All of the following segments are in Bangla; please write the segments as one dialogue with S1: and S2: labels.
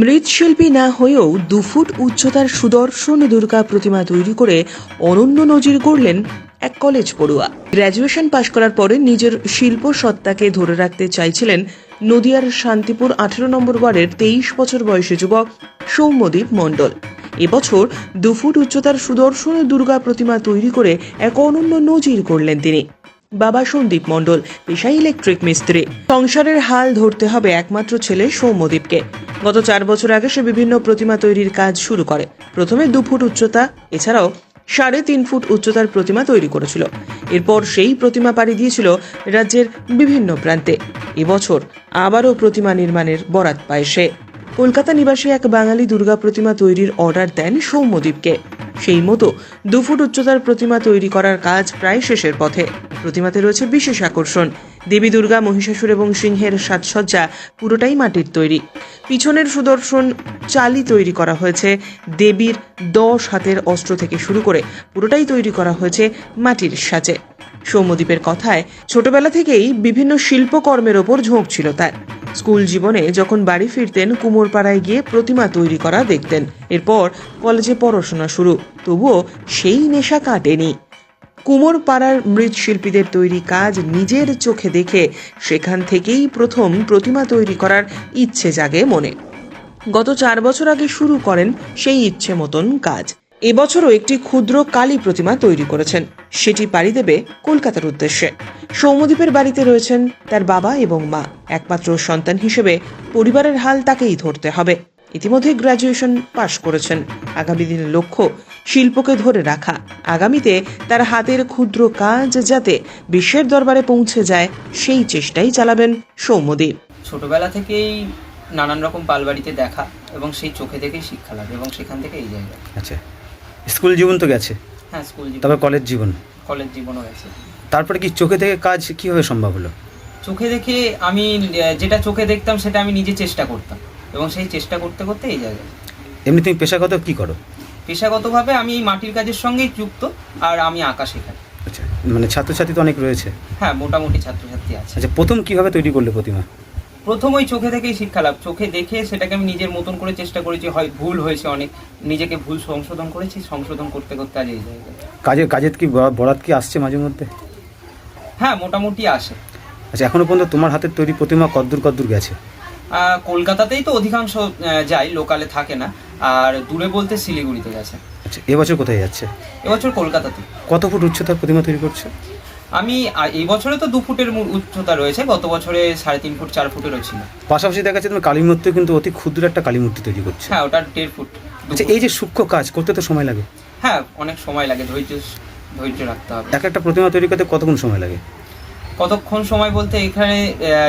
S1: মৃৎশিল্পী না হয়েও দু ফুট উচ্চতার সুদর্শন দুর্গা প্রতিমা তৈরি করে অনন্য নজির গড়লেন এক কলেজ পড়ুয়া। গ্র্যাজুয়েশন পাশ করার পরে নিজের শিল্প সত্তাকে ধরে রাখতে চাইছিলেন নদিয়ার শান্তিপুর আঠেরো নম্বর ওয়ার্ডের তেইশ বছর বয়সী যুবক সৌম্যদীপ মণ্ডল। এবছর দু ফুট উচ্চতার সুদর্শন দুর্গা প্রতিমা তৈরি করে এক অনন্য নজির করলেন তিনি। বাবা সন্দীপ মণ্ডল, পেশায় ইলেকট্রিক মিস্ত্রি। সংসারের হাল ধরতে হবে একমাত্র ছেলে সৌম্যদীপকে। গত চার বছর আগে সে বিভিন্ন প্রতিমা তৈরির কাজ শুরু করে। প্রথমে দু ফুট উচ্চতা, এছাড়াও সাড়ে তিন ফুট উচ্চতার প্রতিমা তৈরি করেছিল। এরপর সেই প্রতিমা পাড়ি দিয়েছিল রাজ্যের বিভিন্ন প্রান্তে। এবছর আবারও প্রতিমা নির্মাণের বরাত পায় সে। কলকাতা নিবাসী এক বাঙালি দুর্গা প্রতিমা তৈরির অর্ডার দেন সৌম্যদীপকে। সেই মতো দু ফুট উচ্চতার প্রতিমা তৈরি করার কাজ প্রায় শেষের পথে। প্রতিমাতে রয়েছে বিশেষ আকর্ষণ। দেবী দুর্গা, মহিষাসুর এবং সিংহের সাজসজ্জা পুরোটাই মাটির তৈরি। পিছনের সুদর্শন চালি তৈরি করা হয়েছে। দেবীর দশ হাতের অস্ত্র থেকে শুরু করে পুরোটাই তৈরি করা হয়েছে মাটির সাজে। সৌম্যদীপের কথায় ছোটবেলা থেকেই বিভিন্ন শিল্পকর্মের ওপর ঝোঁক ছিল তার। স্কুল জীবনে যখন বাড়ি ফিরতেন, কুমোরপাড়ায় গিয়ে প্রতিমা তৈরি করা দেখতেন। এরপর কলেজে পড়াশোনা শুরু। তবুও সেই নেশা কাটেনি। কুমোর পাড়ার মৃৎশিল্পীদের তৈরি কাজ নিজের চোখে দেখে সেখান থেকেই প্রথম প্রতিমা তৈরি করার ইচ্ছে জাগে মনে। গত চার বছর আগে শুরু করেন সেই ইচ্ছে মতন কাজ। এবছরও একটি ক্ষুদ্র কালী প্রতিমা তৈরি করেছেন। সেটি পাড়ি দেবে কলকাতার উদ্দেশ্যে। সৌম্যদীপের বাড়িতে রয়েছেন তার বাবা এবং মা। একমাত্র সন্তান হিসেবে পরিবারের হাল তাকেই ধরতে হবে। ইতিমধ্যে গ্র্যাজুয়েশন পাশ করেছেন। আগামী দিনের লক্ষ্য শিল্পকে ধরে রাখা। আগামীতে তার হাতের ক্ষুদ্র কাজ যাতে বিশ্বের দরবারে পৌঁছে যায় সেই চেষ্টাই চালাবেন সৌম্যদীপ।
S2: ছোটবেলা থেকেই নানান রকম পালবাড়িতে দেখা এবং সেই চোখে দেখেই শিক্ষা লাগে এবং সেখান থেকে এই জায়গা
S3: আচ্ছা। স্কুল জীবন তো গেছে।
S2: হ্যাঁ স্কুল জীবন।
S3: তারপর কলেজ জীবন।
S2: কলেজ জীবনও গেছে।
S3: তারপরে কি চোখে থেকে কাজ কীভাবে সম্ভব হলো?
S2: চোখে দেখে আমি যেটা চোখে দেখতাম সেটা আমি নিজে চেষ্টা করতাম। এবং সেই চেষ্টা করতে করতে এই জায়গায়।
S3: এমনি তুমি পেশাগত কি করো?
S2: পেশাগতভাবে আমি এই মাটির কাজের সঙ্গেই যুক্ত আর আমি আঁকা শেখাই।
S3: আচ্ছা মানে ছাত্রছাত্রী তো অনেক রয়েছে।
S2: হ্যাঁ মোটামুটি ছাত্রছাত্রী আছে।
S3: আচ্ছা প্রথম কীভাবে তৈরি করলে প্রতিমা?
S2: প্রথম ওই চোখে থেকেই শিক্ষা লাভ। চোখে দেখে সেটাকে আমি নিজের মতন করে চেষ্টা করেছি হয় ভুল হয়েছে অনেক নিজেকে ভুল সংশোধন করেছি সংশোধন করতে করতে আজ এই জায়গায়।
S3: কাজের কাজের কি বরা- বরাত কি আসছে মাঝে মধ্যে?
S2: হ্যাঁ মোটামুটি আসে।
S3: আচ্ছা এখনও পর্যন্ত তোমার হাতের তৈরি প্রতিমা কদ্দূর কদ্দূর গেছে?
S2: কলকাতাতেই তো অধিকাংশ যায় লোকালে থাকে না। আর দূরে বলতে শিলিগুড়িতে গেছে।
S3: আচ্ছা এবছর কোথায় যাচ্ছে?
S2: এবছর কলকাতাতে।
S3: কত ফুট উচ্চতার প্রতিমা তৈরি করছে?
S2: আমি এই বছরে তো দু ফুটের উচ্চতা রয়েছে গত বছরে সাড়ে তিন ফুট চার ফুটেরও ছিল।
S3: পাশাপাশি দেখা যাচ্ছে তুমি কালী মূর্তি কিন্তু অতি ক্ষুদ্র একটা কালী মূর্তি তৈরি করছ।
S2: হ্যাঁ ওটা দেড় ফুট
S3: আচ্ছা এই যে সূক্ষ্ম কাজ করতে তো সময় লাগে।
S2: হ্যাঁ অনেক সময় লাগে ধৈর্য ধৈর্য রাখতে হবে।
S3: এক একটা প্রতিমা তৈরি করতে কতক্ষণ সময় লাগে?
S2: কতক্ষণ সময় বলতে এখানে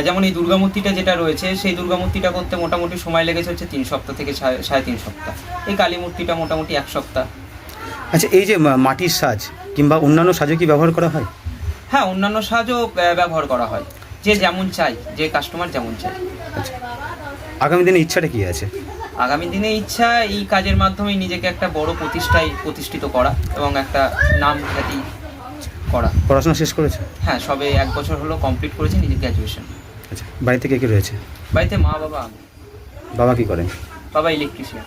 S2: যেমন এই দুর্গা মূর্তিটা যেটা রয়েছে সেই দুর্গা মূর্তিটা করতে মোটামুটি সময় লেগেছে হচ্ছে তিন সপ্তাহ থেকে সাড়ে তিন সপ্তাহ। এই কালী মূর্তিটা মোটামুটি এক সপ্তাহ।
S3: আচ্ছা এই যে মাটির সাজ কিংবা অন্যান্য সাজও কি ব্যবহার করা হয়?
S2: হ্যাঁ অন্যান্য সাজও ব্যবহার করা হয়। যে যেমন চাই যে কাস্টমার যেমন চাই।
S3: আচ্ছা আগামী দিনে ইচ্ছাটা কি আছে?
S2: আগামী দিনে ইচ্ছা এই কাজের মাধ্যমে নিজেকে একটা বড় প্রতিষ্ঠায় প্রতিষ্ঠিত করা এবং একটা নাম খ্যাতি করা।
S3: পড়াশোনা শেষ করেছে?
S2: হ্যাঁ সবে এক বছর হলো কমপ্লিট করেছি নিজের গ্র্যাজুয়েশন
S3: আচ্ছা বাড়িতে কে কে রয়েছে?
S2: বাড়িতে মা বাবা।
S3: বাবা কি করেন?
S2: বাবা ইলেকট্রিশিয়ান